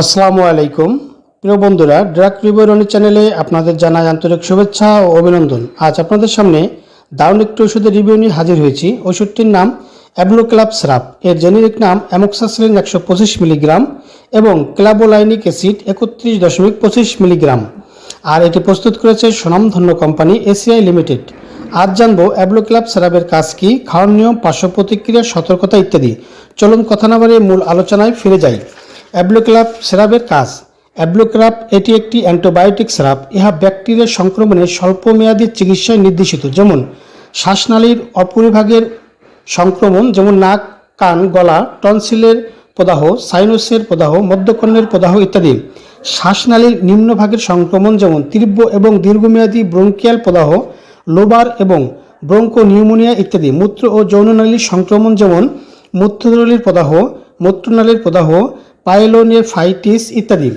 আসসালামু আলাইকুম। প্রিয় বন্ধুরা ড্রাগ বিবরণী চ্যানেলে আপনাদের জানাই আন্তরিক শুভেচ্ছা ও অভিনন্দন। আজ আপনাদের সামনে দারুণ একটি ওষুধের রিভিউ নিয়ে হাজির হয়েছি। ওষুধটির নাম অ্যাবলো ক্লাব স্রাপ এর জেনেরিক নাম অ্যামোক্সাসিলিন একশো পঁচিশ মিলিগ্রাম এবং ক্লাবোলাইনিক অ্যাসিড একত্রিশ দশমিক পঁচিশ মিলিগ্রাম। আর এটি প্রস্তুত করেছে সুনামধন্য কোম্পানি এসিআই লিমিটেড আজ জানব অ্যাবলো ক্লাব স্রাবের কাজ কি, খাওয়ার নিয়ম, পার্শ্ব প্রতিক্রিয়া, সতর্কতা ইত্যাদি। চলুন কথা না বাড়িয়ে মূল আলোচনায় ফিরে যাই। অ্যাবলোক্লাব সিরাপের কাজ। অ্যাবলোক্রাপ এটি একটি অ্যান্টিবায়োটিক স্রাব। ইহা ব্যাকটেরিয়া সংক্রমণের স্বল্পমেয়াদী চিকিৎসায় নির্দেশিত। যেমন শ্বাসনালীর অপরিভাগের সংক্রমণ, যেমন নাক, কান, গলা, টনসিলের প্রদাহ, সাইনোসের প্রদাহ, মধ্যকর্ণের প্রদাহ ইত্যাদি। শ্বাসনালীর নিম্নভাগের সংক্রমণ, যেমন তীব্র এবং দীর্ঘমেয়াদী ব্রঙ্কিয়াল প্রদাহ, লোবার এবং ব্রঙ্কো নিউমোনিয়া ইত্যাদি। মূত্র ও যৌননালীর সংক্রমণ, যেমন মূত্রনালীর প্রদাহ মূত্রনালীর প্রদাহ পাইলোনেফাইটিস ইত্যাদি।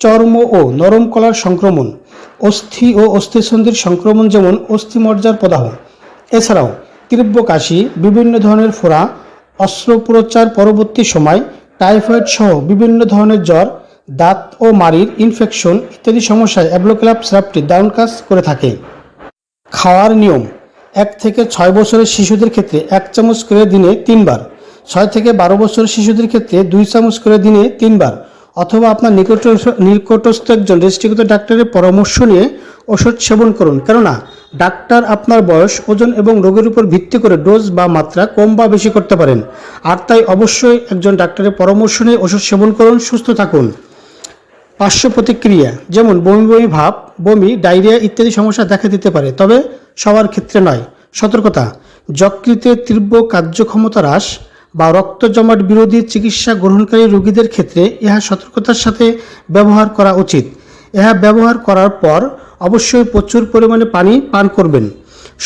চর্ম ও নরম কলার সংক্রমণ, অস্থি ও অস্থিসন্ধির সংক্রমণ যেমন অস্থিমজ্জার প্রদাহ। এছাড়াও তীব্র কাশি বিভিন্ন ধরনের ফোড়া, অস্ত্রোপচার পরবর্তী সময়, টাইফয়েড সহ বিভিন্ন ধরনের জ্বর, দাঁত ও মাড়ির ইনফেকশন ইত্যাদি সমস্যায় অ্যাবলোক্লাব সিরাপটি দারুণ কাজ করে থাকে। খাওয়ার নিয়ম, এক থেকে ছয় বছরের শিশুদের ক্ষেত্রে এক চামচ করে দিনে তিনবার। ছয় থেকে বারো বছর শিশুদের ক্ষেত্রে দুই চামচ করে দিনে তিনবার, অথবা আপনার নিকট নিকটস্থ একজন রেজিস্ট্রিকৃত ডাক্তারের পরামর্শ নিয়ে ওষুধ সেবন করুন। কেননা, ডাক্তার আপনার বয়স, ওজন এবং রোগের উপর ভিত্তি করে ডোজ বা মাত্রা কম বা বেশি করতে পারেন। আর তাই অবশ্যই একজন ডাক্তারের পরামর্শ নিয়ে ওষুধ সেবন করুন, সুস্থ থাকুন। পার্শ্ব প্রতিক্রিয়া, যেমন বমি বমি ভাব, বমি, ডায়রিয়া ইত্যাদি সমস্যা দেখা দিতে পারে, তবে সবার ক্ষেত্রে নয়। সতর্কতা যকৃতের তীব্র কার্যক্ষমতা হ্রাস বা রক্ত জমাট বিরোধী চিকিৎসা গ্রহণকারী রোগীদের ক্ষেত্রে ইহা সতর্কতার সাথে ব্যবহার করা উচিত। ইহা ব্যবহার করার পর অবশ্যই প্রচুর পরিমাণে পানি পান করবেন।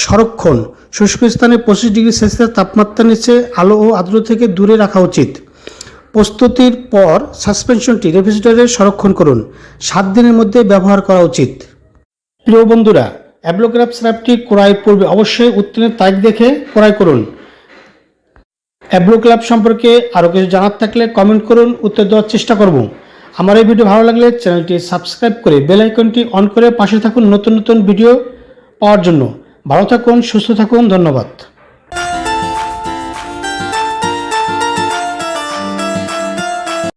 সংরক্ষণ, শুষ্ক স্থানে পঁচিশ ডিগ্রি সেলসিয়াস তাপমাত্রা নিচে আলো ও আর্দ্র থেকে দূরে রাখা উচিত। প্রস্তুতির পর সাসপেনশনটি রেফ্রিজারেটরে সংরক্ষণ করুন। সাত দিনের মধ্যে ব্যবহার করা উচিত। প্রিয় বন্ধুরা, অ্যাবলোগ্রাফ স্ল্যাবটি ক্রয়ের পূর্বে অবশ্যই উত্তীর্ণের তারিখ দেখে ক্রয় করুন। অ্যাব্রো ক্লাব সম্পর্কে আরও কিছু জানার থাকলে কমেন্ট করুন, উত্তর দেওয়ার চেষ্টা করব। আমার এই ভিডিও ভালো লাগলে চ্যানেলটি সাবস্ক্রাইব করে বেল আইকনটি অন করে পাশে থাকুন নতুন নতুন ভিডিও পাওয়ার জন্য। ভালো থাকুন, সুস্থ থাকুন, ধন্যবাদ।